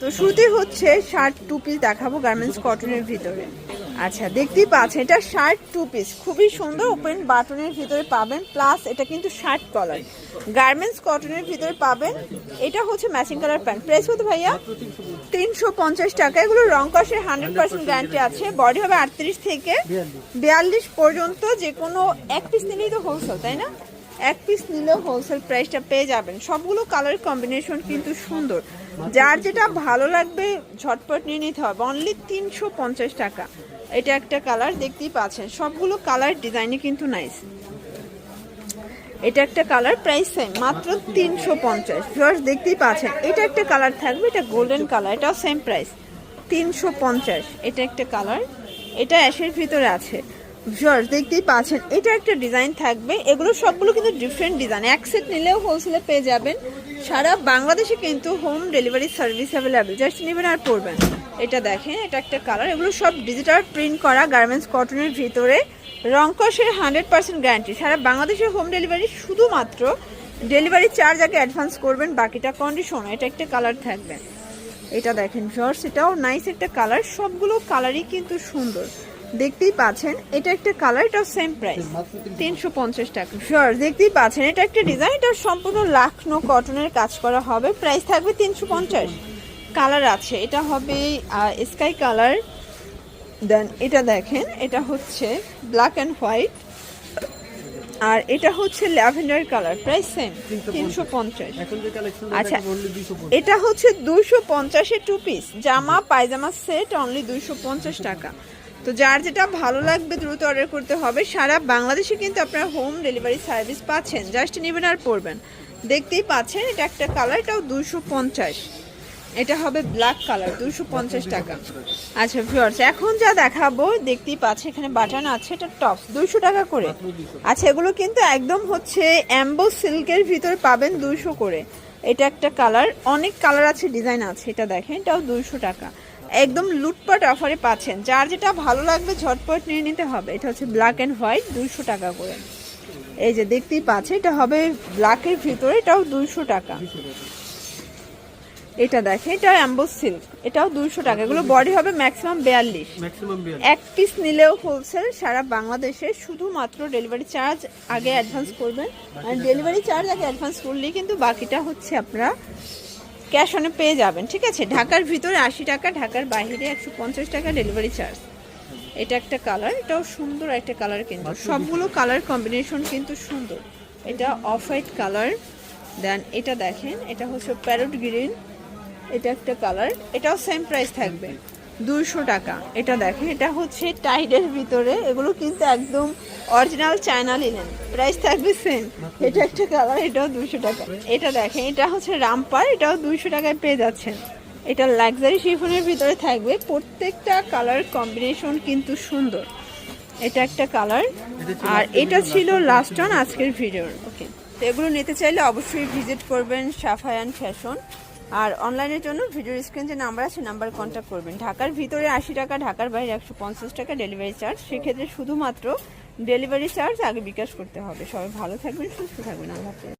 তো শুরুতে হচ্ছে শার্ট টু পিস দেখাবো গার্মেন্টস কটনের ভিতরে। আচ্ছা দেখতেই পাচ্ছেন, এটা শার্ট টু পিস। খুবই সুন্দর ওপেন বাটনের ভিতরে পাবেন, প্লাস এটা কিন্তু শার্ট কলার। গার্মেন্টস কটনের ভিতরে পাবেন, এটা হচ্ছে ম্যাচিং কালার প্যান্ট। প্রাইস কত ভাইয়া? তিনশো পঞ্চাশ টাকা। এগুলো রং কষের হান্ড্রেড পার্সেন্ট গ্যারান্টি আছে। বডি হবে আটত্রিশ থেকে বিয়াল্লিশ পর্যন্ত যে কোনো এক পিস নিলেই তো হোলসেল তাই না? এক পিস নিলেও হোলসেল প্রাইসটা পেয়ে যাবেন। সবগুলো কালার কম্বিনেশন কিন্তু সুন্দর। যার যেটা ভালো লাগবে, ঝটপট নিয়ে নিতে হবে। অনলি তিনশো পঞ্চাশ টাকা। এটা একটা কালার দেখতেই পাচ্ছেন। সবগুলো কালার ডিজাইনে কিন্তু নাইস এটা একটা কালার প্রাইস সেম মাত্র তিনশো পঞ্চাশ। ভিউয়ার্স দেখতেই পাচ্ছেন, এটা একটা কালার থাকবে, এটা গোল্ডেন কালার এটাও সেম প্রাইস তিনশো পঞ্চাশ, এটা একটা কালার এটা অ্যাশের ভিতরে আছে। ভিউয়ার্স দেখতেই পাচ্ছেন। এটা একটা ডিজাইন থাকবে। এগুলো সবগুলো কিন্তু ডিফারেন্ট ডিজাইন এক সেট নিলেও হোলসেলে পেয়ে যাবেন। সারা বাংলাদেশে কিন্তু home delivery service available just নেবেন আর পড়বেন এটা দেখেন, এটা একটা কালার এগুলো সব ডিজিটাল প্রিন্ট করা গার্মেন্টস কটনের ভিতরে। রংকসের হান্ড্রেড পার্সেন্ট গ্যারান্টি সারা বাংলাদেশের হোম ডেলিভারি শুধুমাত্র ডেলিভারি চার্জ আগে অ্যাডভান্স করবেন, বাকিটা কন্ডিশন এটা একটা কালার থাকবে। এটা দেখেন, ভিউয়ার্স, এটাও নাইস একটা কালার সবগুলো কালারই কিন্তু সুন্দর। দেখতেই পাচ্ছেন এটা একটা কালার এটাও সেম প্রাইস তিনশো পঞ্চাশ টাকা। শিওর দেখতেই পাচ্ছেন এটা একটা ডিজাইন এটা সম্পূর্ণ লাখনো কটনের কাজ করা হবে প্রাইস থাকবে তিনশো পঞ্চাশ। কালার আছে এটা হবে স্কাই কালার দেন এটা দেখেন এটা হচ্ছে ব্ল্যাক অ্যান্ড হোয়াইট আর এটা হচ্ছে ল্যাভেন্ডার কালার প্রাইস সেম তিনশো পঞ্চাশ। আচ্ছা এটা হচ্ছে দুইশো পঞ্চাশের টু পিস জামা পায়জামা সেট অনলি দুইশো পঞ্চাশ টাকা। তো যার যেটা ভালো লাগবে দ্রুত অর্ডার করতে হবে, সারা বাংলাদেশে কিন্তু আপনারা হোম ডেলিভারি সার্ভিস পাচ্ছেন। জাস্ট নেবেন আর পড়বেন দেখতেই পাচ্ছেন, এটা একটা কালার এটাও দুইশো পঞ্চাশ। এটা হবে ব্ল্যাক কালার দুশো পঞ্চাশ টাকা। আচ্ছা ভিউয়ার্স এখন যা দেখাবো, দেখতেই পাচ্ছেন, এখানে বাটন আছে, এটা টপ দুশো টাকা করে। আচ্ছা এগুলো কিন্তু একদম হচ্ছে অ্যাম্বো সিল্কের ভিতরে পাবেন দুশো করে। এটা একটা কালার অনেক কালার আছে ডিজাইন আছে, এটা দেখেন, এটাও দুইশো টাকা। একদম লুটপাট অফারে পাচ্ছেন। যার যেটা ভালো লাগবে ঝটপট নিয়ে নিতে হবে। এটা হচ্ছে ব্ল্যাক অ্যান্ড হোয়াইট দুইশো টাকা করে। এই যে দেখতেই পাচ্ছে এটা হবে ব্ল্যাকের ভিতরে এটাও দুইশো টাকা। এটা দেখে এটা অ্যাম্বোস সিল্ক এটাও দুইশো টাকা। এগুলো বডি হবে ম্যাক্সিমাম বিয়াল্লিশ। এক পিস নিলেও হোলসেল সারা বাংলাদেশে শুধুমাত্র ডেলিভারি চার্জ আগে অ্যাডভান্স করবেন। আর ডেলিভারি চার্জ আগে অ্যাডভান্স করলেই কিন্তু বাকিটা হচ্ছে আপনারা ক্যাশ অনে পেয়ে যাবেন ঠিক আছে? ঢাকার ভিতরে আশি টাকা ঢাকার বাইরে একশো পঞ্চাশ টাকা ডেলিভারি চার্জ। এটা একটা কালার এটাও সুন্দর একটা কালার কিন্তু। সবগুলো কালার কম্বিনেশন কিন্তু সুন্দর। এটা অফ হোয়াইট কালার। দেন এটা দেখেন এটা হচ্ছে প্যারোট গ্রিন। এটা একটা কালার এটাও সেম প্রাইস থাকবে। দুইশো টাকা। এটা দেখেন এটা হচ্ছে টাইডের ভিতরে। এগুলো কিন্তু একদম অরিজিনাল চায়না লিনেন প্রাইস থাকবে সেম এটা একটা কালার এটাও দুইশো টাকা। এটা দেখেন এটা হচ্ছে রামপার এটাও দুইশো টাকায় পেয়ে যাচ্ছেন। এটা লাক্সারি শিফনের ভিতরে থাকবে। প্রত্যেকটা কালার কম্বিনেশন কিন্তু সুন্দর। এটা একটা কালার আর এটা ছিল লাস্ট অন আজকের ভিডিওর ওকে তো এগুলো নিতে চাইলে অবশ্যই ভিজিট করবেন সাফায়ান ফ্যাশন আর অনলাইনের জন্য ভিডিওর স্ক্রিন যে নাম্বার আছে নাম্বার কন্ট্যাক্ট করবেন। ঢাকার ভিতরে আশি টাকা ঢাকার বাইরে একশো পঞ্চাশ টাকা ডেলিভারি চার্জ সেক্ষেত্রে শুধুমাত্র ডেলিভারি চার্জ আগে বিকাশ করতে হবে। সবাই ভালো থাকবেন সুস্থ থাকবেন হাফেজ।